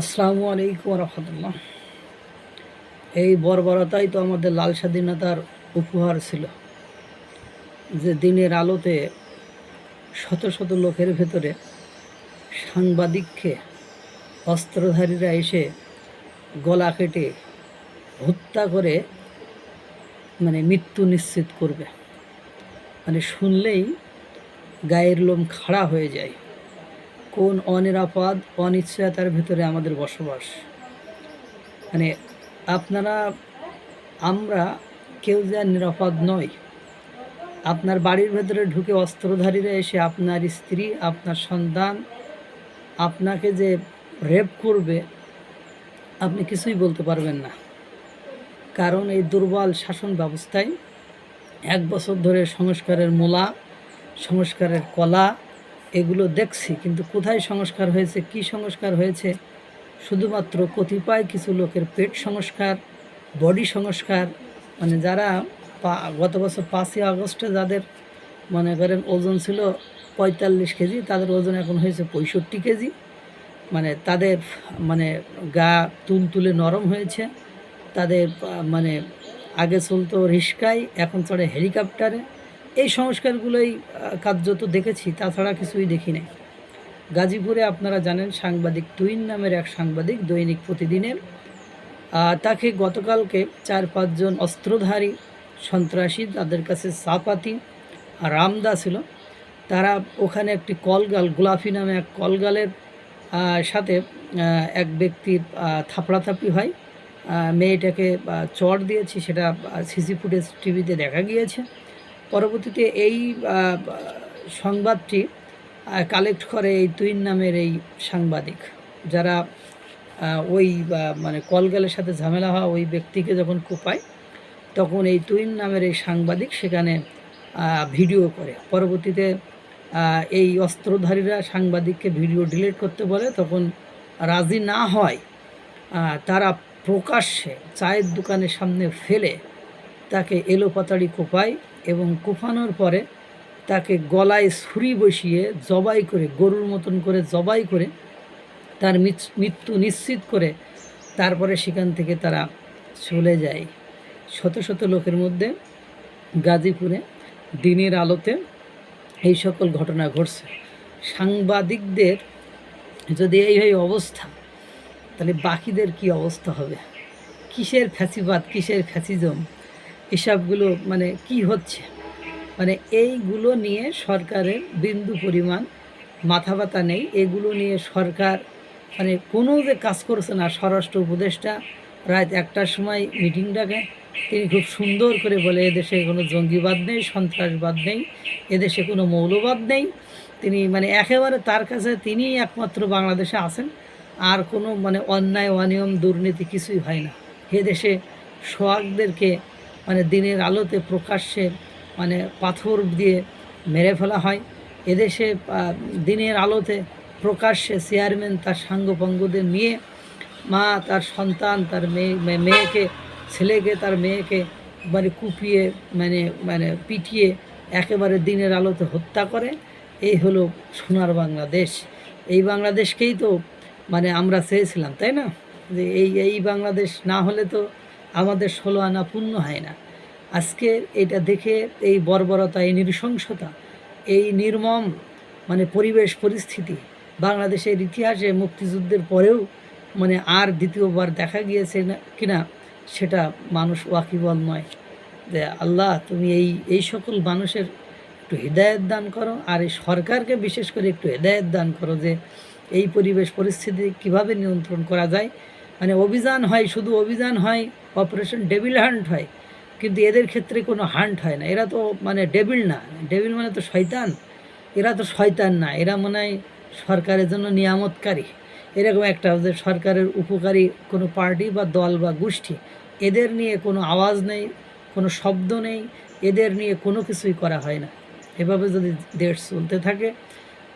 আসসালামু আলাইকুম রহমতুল্লাহ। এই বর্বরতাই তো আমাদের লাল স্বাধীনতার উপহার ছিল, যে দিনের আলোতে শত শত লোকের ভেতরে সাংবাদিককে, অস্ত্রধারীরা এসে গলা কেটে হত্যা করে মানে মৃত্যু নিশ্চিত করবে। মানে শুনলেই গায়ের লোম খাড়া হয়ে যায়। কোন অনিরাপদ, অনিশ্চয়তার ভিতরে আমাদের বসবাস? মানে আপনারা, আমরা কেউ যে নিরাপদ নয় আপনার বাড়ির ভেতরে ঢুকে অস্ত্রধারীরা এসে আপনার স্ত্রী, আপনার সন্তান, আপনাকে যে রেপ করবে, আপনি কিছুই বলতে পারবেন না। কারণ এই দুর্বল শাসন ব্যবস্থায় এক বছর ধরে সংস্কারের মূলা, সংস্কারের কলা এগুলো দেখছি, কিন্তু কোথায় সংস্কার হয়েছে, কি সংস্কার হয়েছে? শুধুমাত্র কতিপয় কিছু লোকের পেট সংস্কার, বডি সংস্কার মানে যারা গত বছর পাঁচই আগস্টে যাদের, মনে করেন ওজন ছিল পঁয়তাল্লিশ কেজি, তাদের ওজন এখন হয়েছে পঁয়ষট্টি কেজি। মানে তাদের মানে গা তুলতুলে নরম হয়েছে, তাদের মানে আগে চলতো রিস্কায় এখন চড়ে হেলিকপ্টারে। এই সংস্কারগুলোই কার্যত দেখেছি তাছাড়া কিছুই দেখি নাই। গাজীপুরে আপনারা জানেন সাংবাদিক টুইন নামের এক সাংবাদিক দৈনিক প্রতিদিনের তাকে গতকালকে চার পাঁচজন অস্ত্রধারী সন্ত্রাসী তাদের কাছে আর রামদা ছিল তারা ওখানে একটি কলগাল গোলাফি নামে এক কলগালের সাথে এক ব্যক্তির আহ, থাপড়াথাপড়ি হয়। মেয়েটাকে চট দিয়েছি সেটা সিসি ফুটেজ টিভিতে দেখা গিয়েছে। পরবর্তীতে এই সংবাদটি কালেক্ট করে এই তুইন নামের এই সাংবাদিক, যারা ওই মানে কলগালের সাথে ঝামেলা হওয়া ওই ব্যক্তিকে যখন কোপায়, তখন এই তুইন নামের এই সাংবাদিক সেখানে ভিডিও করে। পরবর্তীতে এই অস্ত্রধারীরা সাংবাদিককে ভিডিও ডিলিট করতে বলে, তখন রাজি না হয় তারা প্রকাশ্যে চায়ের দোকানের সামনে ফেলে, তাকে এলোপাতাড়ি কোপায় এবং কোপানোর পরে তাকে গলায় ছুরি বসিয়ে জবাই করে, গরুর মতন করে জবাই করে তার মৃত্যু নিশ্চিত করে তারপরে সেখান থেকে তারা চলে যায়। শত শত লোকের মধ্যে গাজীপুরে দিনের আলোতে এই সকল ঘটনা ঘটছে। সাংবাদিকদের যদি এই হয় অবস্থা, তাহলে বাকিদের কি অবস্থা হবে? কিসের ফ্যাসিবাদ, কিসের ফ্যাসিজম? এসবগুলো মানে কি হচ্ছে? মানে এইগুলো নিয়ে সরকারের বিন্দু পরিমাণ মাথা ব্যথা নেই। এগুলো নিয়ে সরকার মানে কোনো যে কাজ করছে না। স্বরাষ্ট্র উপদেষ্টা রাত একটার সময় মিটিং ডাকে তিনি খুব সুন্দর করে বলে, এদেশে কোনো জঙ্গিবাদ নেই, সন্ত্রাসবাদ নেই, এদেশে কোনো মৌলবাদ নেই। তিনি মানে একেবারে তার কাছে তিনিই একমাত্র বাংলাদেশে আছেন। আর কোনো মানে অন্যায়, অনিয়ম, দুর্নীতি কিছুই হয় না। এদেশে দেশে সোহাগদেরকে মানে দিনের আলোতে প্রকাশ্যে মানে পাথর দিয়ে মেরে ফেলা হয়। এদেশে দিনের আলোতে প্রকাশ্যে চেয়ারম্যান তার সাঙ্গপাঙ্গদের নিয়ে, মা তার সন্তান, তার মেয়ে মেয়েকে, ছেলেকে, তার মেয়েকে মানে কুপিয়ে মানে মানে পিটিয়ে একেবারে দিনের আলোতে হত্যা করে। এই হলো সোনার বাংলাদেশ। এই বাংলাদেশকেই তো মানে আমরা চেয়েছিলাম, তাই না? যে এই এই বাংলাদেশ না হলে তো আমাদের ষোলো আনা পূর্ণ হয় না। আজকে এটা দেখে এই বর্বরতা, এই নৃশংসতা, এই নির্মম মানে পরিবেশ পরিস্থিতি বাংলাদেশের ইতিহাসে মুক্তিযুদ্ধের পরেও মানে আর দ্বিতীয়বার দেখা গিয়েছে না, কিনা সেটা মানুষ ওয়াকিবল নয়। যে আল্লাহ, তুমি এই এই সকল মানুষের একটু হৃদায়ত দান করো আর এই সরকারকে বিশেষ করে একটু হৃদায়ত দান করো যে এই পরিবেশ পরিস্থিতি কীভাবে নিয়ন্ত্রণ করা যায়। মানে অভিযান হয়, শুধু অভিযান হয় অপারেশন ডেভিল হান্ট হয়, কিন্তু এদের ক্ষেত্রে কোনো হান্ট হয় না। এরা তো মানে ডেভিল না। ডেভিল মানে তো শয়তান। এরা তো শয়তান না। এরা মনে হয় সরকারের জন্য নিয়ামতকারী। এরকম একটা যে সরকারের উপকারী কোনো পার্টি বা দল বা গোষ্ঠী, এদের নিয়ে কোনো আওয়াজ নেই, কোনো শব্দ নেই, এদের নিয়ে কোনো কিছুই করা হয় না। এভাবে যদি দেশ চলতে থাকে,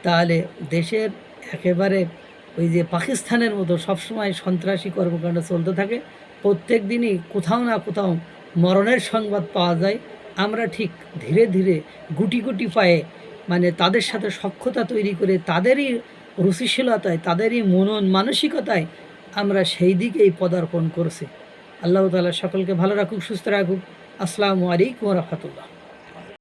তাহলে দেশের একেবারে ওই যে পাকিস্তানের মতো সবসময় সন্ত্রাসী কর্মকাণ্ড চলতে থাকে। প্রত্যেক দিনই কোথাও না কোথাও মরণের সংবাদ পাওয়া যায়। আমরা ঠিক ধীরে ধীরে গুটি গুটি পায়ে মানে তাদের সাথে সক্ষতা তৈরি করে তাদেরই রুচিশীলতায়, তাদেরই মনন মানসিকতায় আমরা সেই দিকেই পদার্পণ করছি। আল্লাহ তালা সকলকে ভালো রাখুক, সুস্থ রাখুক। আসসালামু আলাইকুম রহমতুল্লাহ।